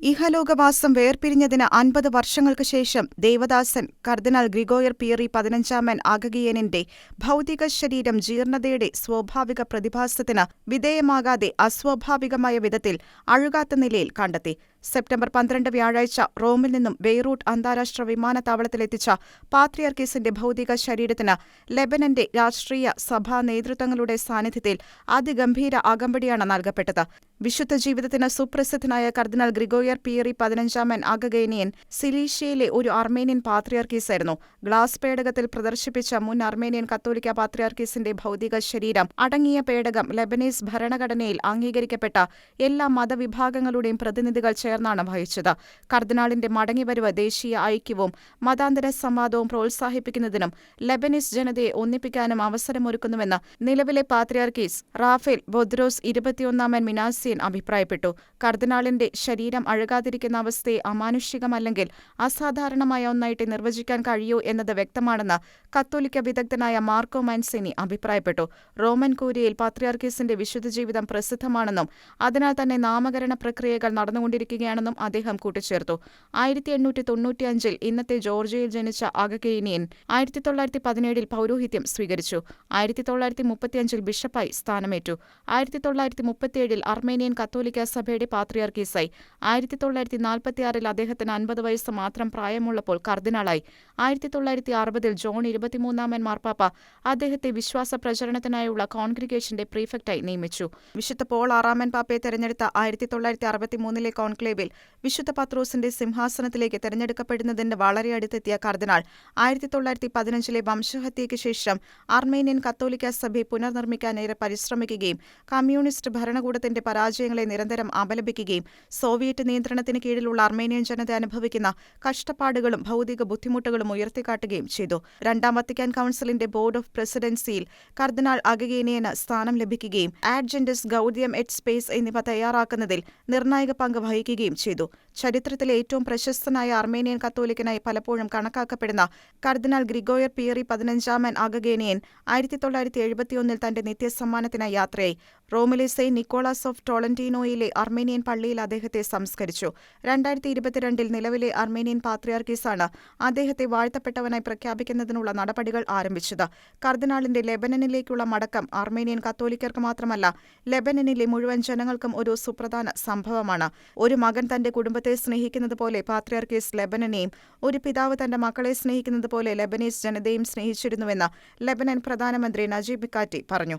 ഇഹലോകവാസം വേർപിരിഞ്ഞതിന് അൻപത് വർഷങ്ങൾക്ക് ശേഷം ദേവദാസൻ കർദിനാൾ ഗ്രിഗോയർ പിയറി പതിനഞ്ചാമൻ ആഗകിയനിന്റെ ഭൗതിക ശരീരം ജീർണതയുടെ സ്വാഭാവിക പ്രതിഭാസത്തിന് വിധേയമാകാതെ അസ്വാഭാവികമായ വിധത്തിൽ അഴുകാത്ത നിലയിൽ കണ്ടെത്തി. സെപ്റ്റംബർ പന്ത്രണ്ട് വ്യാഴാഴ്ച റോമിൽ നിന്നും ബെയ്റൂട്ട് അന്താരാഷ്ട്ര വിമാനത്താവളത്തിലെത്തിച്ച പാത്രിയർക്കീസിന്റെ ഭൗതിക ശരീരത്തിന് ലെബനന്റെ രാഷ്ട്രീയ സഭാ നേതൃത്വങ്ങളുടെ സാന്നിധ്യത്തിൽ അതിഗംഭീര അകമ്പടിയാണ് നൽകപ്പെട്ടത്. വിശുദ്ധ ജീവിതത്തിന് സുപ്രസിദ്ധനായ കർദിനാൾ ഗ്രിഗോയർ പിയറി പതിനഞ്ചാമൻ അഗഗേനിയൻ സിലീഷ്യയിലെ ഒരു അർമേനിയൻ പാത്രിയർക്കീസായിരുന്നു ഗ്ലാസ് പേടകത്തിൽ പ്രദർശിപ്പിച്ച മുൻ അർമേനിയൻ കത്തോലിക്ക പാത്രിയർക്കീസിന്റെ ഭൗതിക ശരീരം അടങ്ങിയ പേടകം ലെബനീസ് ഭരണഘടനയിൽ അംഗീകരിക്കപ്പെട്ട എല്ലാ മതവിഭാഗങ്ങളുടെയും പ്രതിനിധികൾ ചേർന്നാണ് വഹിച്ചത്. കർദിനാളിന്റെ മടങ്ങിവരവ് ദേശീയ ഐക്യവും മതാന്തര സംവാദവും പ്രോത്സാഹിപ്പിക്കുന്നതിനും ലെബനീസ് ജനതയെ ഒന്നിപ്പിക്കാനും അവസരമൊരുക്കുന്നുവെന്ന് നിലവിലെ പാത്രിയാർക്കീസ് റാഫേൽ ബൊദ്രോസ് ഇരുപത്തിയൊന്നാമൻ മിനാസിയൻ അഭിപ്രായപ്പെട്ടു. കർദിനാളിന്റെ ശരീരം അഴുകാതിരിക്കുന്ന അവസ്ഥയെ അമാനുഷികമല്ലെങ്കിൽ അസാധാരണമായ ഒന്നായിട്ട് നിർവചിക്കാൻ കഴിയൂ എന്നത് വ്യക്തമാണെന്ന് കത്തോലിക്ക വിദഗ്ധനായ മാർക്കോ മാൻസിനി അഭിപ്രായപ്പെട്ടു. റോമൻ കൂരിയയിൽ പാത്രിയാർക്കീസിന്റെ വിശുദ്ധ ജീവിതം പ്രസിദ്ധമാണെന്നും അതിനാൽ തന്നെ നാമകരണ പ്രക്രിയകൾ നടന്നുകൊണ്ടിരിക്കുകയാണെന്നും അദ്ദേഹം കൂട്ടിച്ചേർത്തു. ആയിരത്തി എണ്ണൂറ്റി തൊണ്ണൂറ്റിയഞ്ചിൽ ഇന്നത്തെ ജോർജിയയിൽ ജനിച്ച അഗകേനിയൻ ആയിരത്തി തൊള്ളായിരത്തി പതിനേഴിൽ പൗരോഹിത്യം സ്വീകരിച്ചു. ആയിരത്തി തൊള്ളായിരത്തി മുപ്പത്തിയഞ്ചിൽ ബിഷപ്പായി സ്ഥാനമേറ്റു. ആയിരത്തി തൊള്ളായിരത്തി മുപ്പത്തിയേഴിൽ അർമേനിയൻ കത്തോലിക്ക സഭയുടെ പാത്രിയാർക്കീസായി ആയിരത്തി തൊള്ളായിരത്തി നാൽപ്പത്തിയാറിൽ അദ്ദേഹത്തിന് അൻപത് വയസ്സ് മാത്രം പ്രായമുള്ളപ്പോൾ കർദിനാളായി. ആയിരത്തി തൊള്ളായിരത്തി അറുപതിൽ ജോൺ ഇരുപത്തിമൂന്നാമൻ മാർപ്പാപ്പ അദ്ദേഹത്തെ വിശ്വാസ പ്രചരണത്തിനായുള്ള കോൺഗ്രിഗേഷന്റെ പ്രീഫെക്റ്റായി നിയമിച്ചു. വിശുദ്ധ പോൾ ആറാമൻ പാപ്പയെ തെരഞ്ഞെടുത്ത ആയിരത്തി തൊള്ളായിരത്തി അറുപത്തിമൂന്നിലെ കോൺക്ലേവിൽ വിശുദ്ധ പത്രോസിന്റെ സിംഹാസനത്തിലേക്ക് തെരഞ്ഞെടുക്കപ്പെടുന്നതിന്റെ വളരെ അടുത്തെത്തിയ കർദിനാൾ ആയിരത്തി തൊള്ളായിരത്തി പതിനഞ്ചിലെ വംശഹത്യയ്ക്ക് ശേഷം അർമേനിയൻ കത്തോലിക്ക സഭയെ പുനർനിർമ്മിക്കാനേറെ പരിശ്രമിക്കുകയും കമ്മ്യൂണിസ്റ്റ് ഭരണകൂടത്തിന്റെ പരാജയങ്ങളെ നിരന്തരം അപലപിക്കുകയും സോവിയറ്റ് നിയന്ത്രണത്തിന് കീഴിലുള്ള അർമേനിയൻ ജനത അനുഭവിക്കുന്ന കഷ്ടപ്പാടുകളും ഭൗതിക ബുദ്ധിമുട്ടുകളും ഉയർത്തിക്കാട്ടുകയും ചെയ്തു. രണ്ടാം വത്തിക്കാൻ കൌൺസിലിന്റെ ബോർഡ് ഓഫ് പ്രസിഡൻസിയിൽ കർദിനാൾ അഗഗേനിയന് സ്ഥാനം ലഭിക്കുകയും ആഡ്ജന്റസ് ഗൌദ്യം എറ്റ് സ്പേസ് എന്നിവ തയ്യാറാക്കുന്നതിൽ നിർണായക പങ്ക് വഹിക്കുകയും ചെയ്തു. ചരിത്രത്തിലെ ഏറ്റവും പ്രശസ്തനായ അർമേനിയൻ കത്തോലിക്കനായി പലപ്പോഴും കണക്കാക്കപ്പെടുന്ന കർദിനാൾ ഗ്രിഗോയർ പിയറി പതിനഞ്ചാമൻ അഗഗേനിയൻ ആയിരത്തി തൊള്ളായിരത്തി എഴുപത്തിയൊന്നിൽ തന്റെ നിത്യസമ്മാനത്തിനായി യാത്രയായി. റോമിലെ സെയിന്റ് നിക്കോളാസ് ഓഫ് ടോളന്റീനോയിലെ അർമേനിയൻ പള്ളിയിൽ അദ്ദേഹത്തെ സംസ്കരിച്ചു. രണ്ടായിരത്തി ഇരുപത്തിരണ്ടിൽ നിലവിലെ അർമേനിയൻ പാത്രിയാർക്കീസാണ് അദ്ദേഹത്തെ വാഴ്ത്തപ്പെട്ടവനായി പ്രഖ്യാപിക്കുന്നതിനുള്ള നടപടികൾ ആരംഭിച്ചത്. കർദിനാളിന്റെ ലെബനനിലേക്കുള്ള മടക്കം അർമേനിയൻ കത്തോലിക്കർക്ക് മാത്രമല്ല ലെബനനിലെ മുഴുവൻ ജനങ്ങൾക്കും ഒരു സുപ്രധാന സംഭവമാണ്. ഒരു മകൻ തന്റെ കുടുംബത്തെ സ്നേഹിക്കുന്നത് പോലെ പാത്രിയാർക്കീസ് ലെബനനെയും ഒരു പിതാവ് തന്റെ മക്കളെ സ്നേഹിക്കുന്നത് പോലെ ലെബനീസ് ജനതയും സ്നേഹിച്ചിരുന്നുവെന്ന് ലെബനൻ പ്രധാനമന്ത്രി നജീബ് കാറ്റി പറഞ്ഞു.